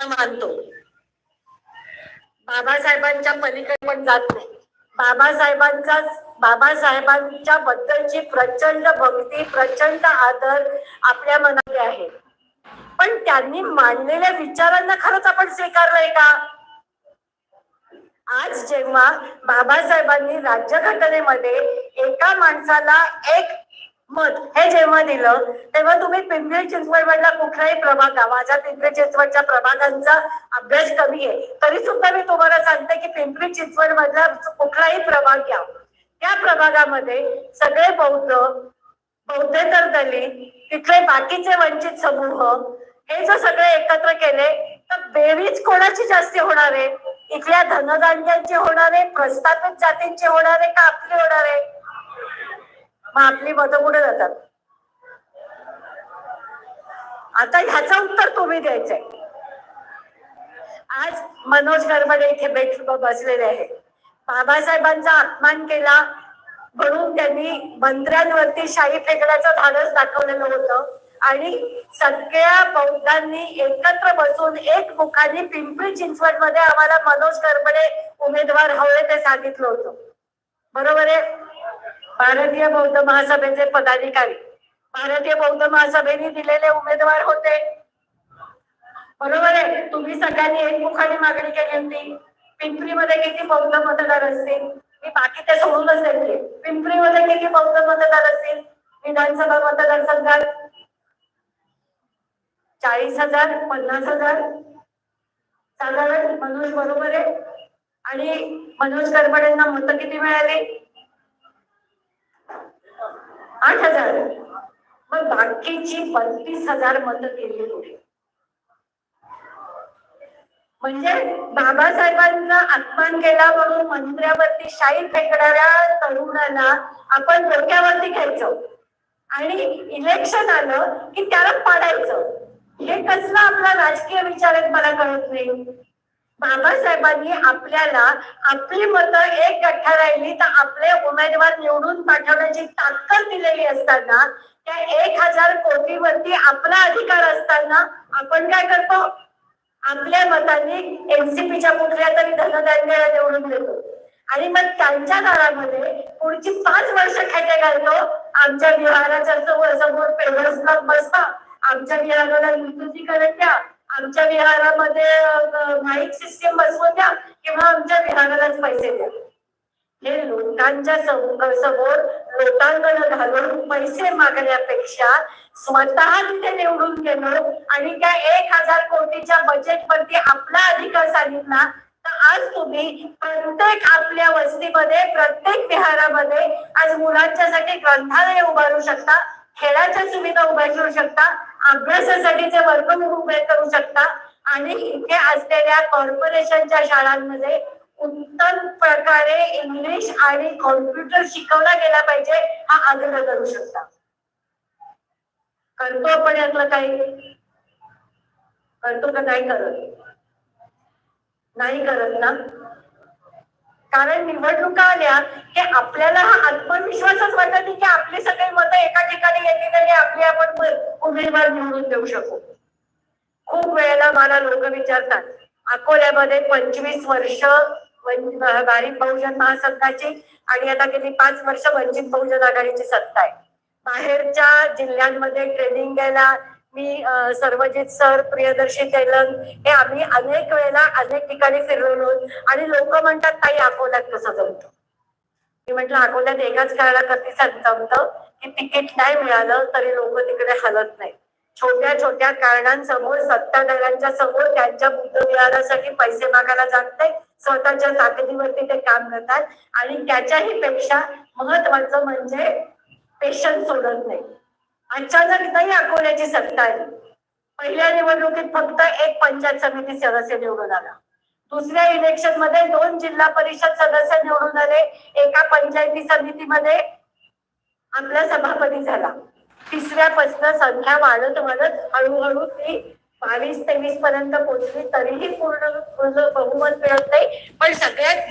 मानतो. बाबासाहेबांच्या पलीकडे पण जात नाही. बाबासाहेबांचा बाबासाहेबांच्या बद्दलची प्रचंड भक्ती प्रचंड आदर आपल्या मनात आहे. पण त्यांनी मांडलेल्या विचारांना खरंच आपण स्वीकारलंय का? आज जेव्हा बाबासाहेबांनी राज्यघटनेमध्ये एका माणसाला एक मत हे जेव्हा दिलं तेव्हा तुम्ही पिंपरी चिंचवड कुठलाही प्रभाग माझा पिंपरी चिंचवडच्या प्रभागांचा अभ्यास कमी आहे. तरी सुद्धा मी तुम्हाला सांगते की पिंपरी चिंचवड मधला कुठलाही प्रभाग घ्या. त्या प्रभागामध्ये सगळे बौद्ध बौद्धेतर दलित तिथले बाकीचे वंचित समूह हे जर सगळे एकत्र केले तर बेरीज कोणाची जास्ती होणार आहे? इथल्या धनधान्यांची होणार आहे? प्रस्थापित जातींची होणार आहे का? आपली होणार आहे? मग आपली मतं कुठे जातात? आता ह्याचं उत्तर तुम्ही द्यायचंय. आज मनोज गरबडे इथे भेट बसलेले आहे. बाबासाहेबांचा अपमान केला म्हणून त्यांनी मंत्र्यांवरती शाही फेकण्याचं धाडस दाखवलेलं होतं. आणि सगळ्या बौद्धांनी एकत्र बसून एक मुखाने पिंपरी चिंचवडमध्ये आम्हाला मनोज गरबडे उमेदवार हवे ते सांगितलं होतं. बरोबर आहे? भारतीय बौद्ध महासभेचे पदाधिकारी. भारतीय बौद्ध महासभेने दिलेले उमेदवार होते. बरोबर आहे. तुम्ही सगळ्यांनी एकमुखाने मागणी केली होती. पिंपरीमध्ये किती बौद्ध मतदार असतील? मी बाकी ते सोडूनच देते. पिंपरीमध्ये किती बौद्ध मतदार असतील? विधानसभा मतदारसंघात चाळीस हजार पन्नास हजार. साधारण मनोज बरोबर आहे. आणि मनोज करपडेंना मतं किती मिळाली? आठ हजार. मग बाकीची बत्तीस हजार मत केली होती. म्हणजे बाबासाहेबांचा अपमान केला म्हणून मंत्र्यावरती शाही फेकणाऱ्या तरुणाला आपण डोक्यावरती घ्यायचं. आणि इलेक्शन आलं की त्याला पाडायचं. हे कसला आपला राजकीय विचार आहे मला कळत नाही. बाबासाहेबांनी आपल्याला आपली मतं एक गठ्ठा राहिली तर आपले उमेदवार निवडून पाठवण्याची ताकद दिलेली असताना त्या एक हजार कोटीवरती आपला अधिकार असताना आपण काय करतो? आपल्या मतांनी एनसीपीच्या कुठल्या तरी धनधान्याला निवडून देतो. आणि मग त्यांच्या दारामध्ये पुढची पाच वर्ष खेटे घालतो. आमच्या विहाराच्या समोर समोर पेवर्स ब्लॉक बसता. आमच्या विहाराला विद्युतीकरण द्या. आमच्या विहारामध्ये माईक सिस्टीम बसवून द्या किंवा आमच्या विहारालाच पैसे द्या. हे लोकांच्या समोर लोकांकडे घालून पैसे मागण्यापेक्षा स्वतः तिथे निवडून गेलो आणि त्या एक हजार कोटीच्या बजेट वरती आपला अधिकार सांगितला तर आज तुम्ही प्रत्येक आपल्या वस्तीमध्ये प्रत्येक विहारामध्ये आज मुलांच्यासाठी ग्रंथालय उभारू शकता. खेळाच्या सुविधा उभ्या करू शकता अभ्यासासाठीचे वर्ग उभे करू शकता. आणि इथे असलेल्या कॉर्पोरेशनच्या शाळांमध्ये उत्तम प्रकारे इंग्लिश आणि कॉम्प्युटर शिकवला गेला पाहिजे हा आग्रह करू शकता. करतो आपण यातलं काही? करतो का नाही करत? नाही करत ना? कारण निवडणुका आल्या की आपल्या हा आत्मविश्वासच वाटत नाही की आपली सगळी मतं एका ठिकाणी येतील आणि आपली आपण देऊ शकू. खूप वेळेला मला लोक विचारतात अकोल्यामध्ये पंचवीस वर्ष गरीब बहुजन महासंघाची आणि आता गेली पाच वर्ष वंचित बहुजन आघाडीची सत्ता आहे. बाहेरच्या जिल्ह्यांमध्ये ट्रेनिंग द्यायला मी सर्वजित सर प्रियदर्शी तेलंग हे आम्ही अनेक वेळेला अनेक ठिकाणी फिरवलो आणि लोक म्हणतात ताई अकोल्यात कसं जमतं? मी म्हंटल अकोल्यात एकाच काळाला कधी जमतं? की तिकीट नाही मिळालं तरी लोक तिकडे हलत नाही छोट्या छोट्या कारणांसमोर सत्ताधाऱ्यांच्या समोर त्यांच्या बुद्धविहारासाठी पैसे मागायला जात नाही स्वतःच्या ताकदीवरती ते काम करतात. आणि त्याच्याही पेक्षा महत्वाचं म्हणजे पेशन्स सोडत नाही. अचानक नाही अकोल्याची सत्ता आली. पहिल्या निवडणुकीत फक्त एक पंचायत समिती सदस्य निवडून आला. दुसऱ्या इलेक्शनमध्ये दोन जिल्हा परिषद सदस्य निवडून आले. एका पंचायती समितीमध्ये आपला सभापती झाला. तिसऱ्यापासून संख्या वाढत वाढत हळूहळू ती बावीस तेवीस पर्यंत पोहोचली. तरीही पूर्ण पूर्ण बहुमत मिळत नाही. पण सगळ्यात